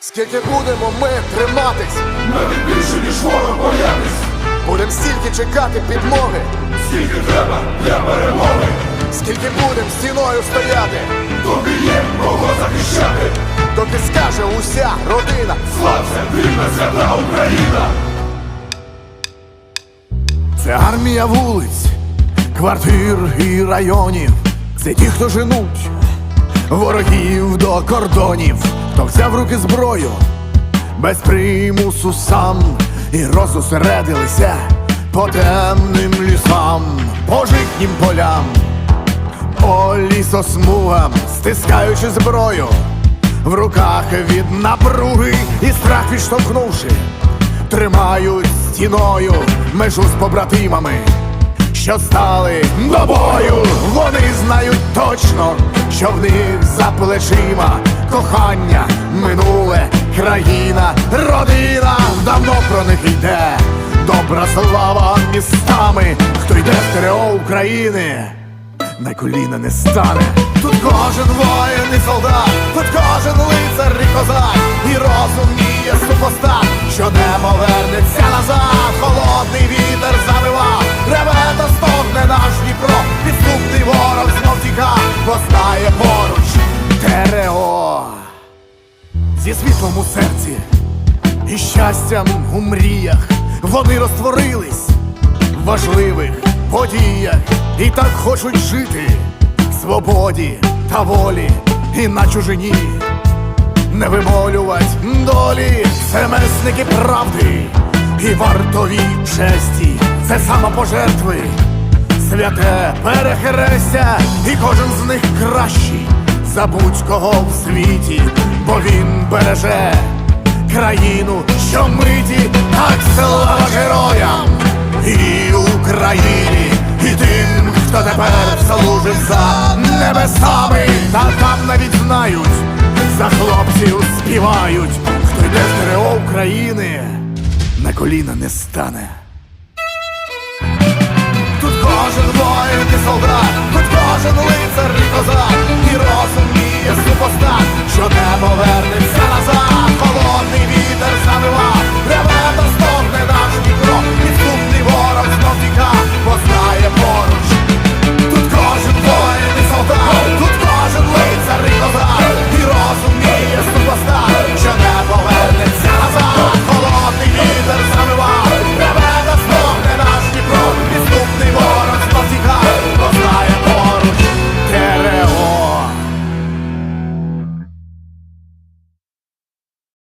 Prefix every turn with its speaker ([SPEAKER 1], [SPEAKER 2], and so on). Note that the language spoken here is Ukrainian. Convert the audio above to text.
[SPEAKER 1] Скільки будемо ми триматись,
[SPEAKER 2] Навіть більше, ніж ворог боятись,
[SPEAKER 1] будем стільки чекати підмоги,
[SPEAKER 2] скільки треба для перемоги,
[SPEAKER 1] скільки будем стіною стояти,
[SPEAKER 2] тобі є кого захищати.
[SPEAKER 1] доки скаже уся родина.
[SPEAKER 2] Слався, вільна свята Україна.
[SPEAKER 1] Це армія вулиць, квартир і районів. Це ті, хто женуть ворогів до кордонів, хто взяв руки зброю без примусу сам і розосередилися по темним лісам, по житнім полям, по лісосмугам, стискаючи зброю в руках від напруги і страх відштовхнувши тримають стіною межу з побратимами, що стали до бою. Вони знають точно, що в них за плечима кохання, минуле, країна, родина. Давно про них йде добра слава містами. Хто йде в ТРО України, на коліна не стане. Тут кожен воїн і солдат, тут кожен лицар і козак, і розуміє супостат, що небо вернеться назад, холодний вітер завивав, реве та стогне наш Дніпро, підступний ворог знов тіка, бо ТРО зі світлом у серці і щастям у мріях. Вони розтворились в важливих подіях. І так хочуть жити в свободі та волі. І на чужині. Не вимолювать долі, це месники правди і вартові честі, це самопожертви, святе перехрестя, і кожен з них кращий за будь-кого в світі, бо він береже країну, що миті, так слава героям і Україні, і тим, хто тепер служить за небесами, та там навіть знають, за хлопців співають, хто йде з ТРО України, на коліна не стане. Тут кожен воїн і солдат,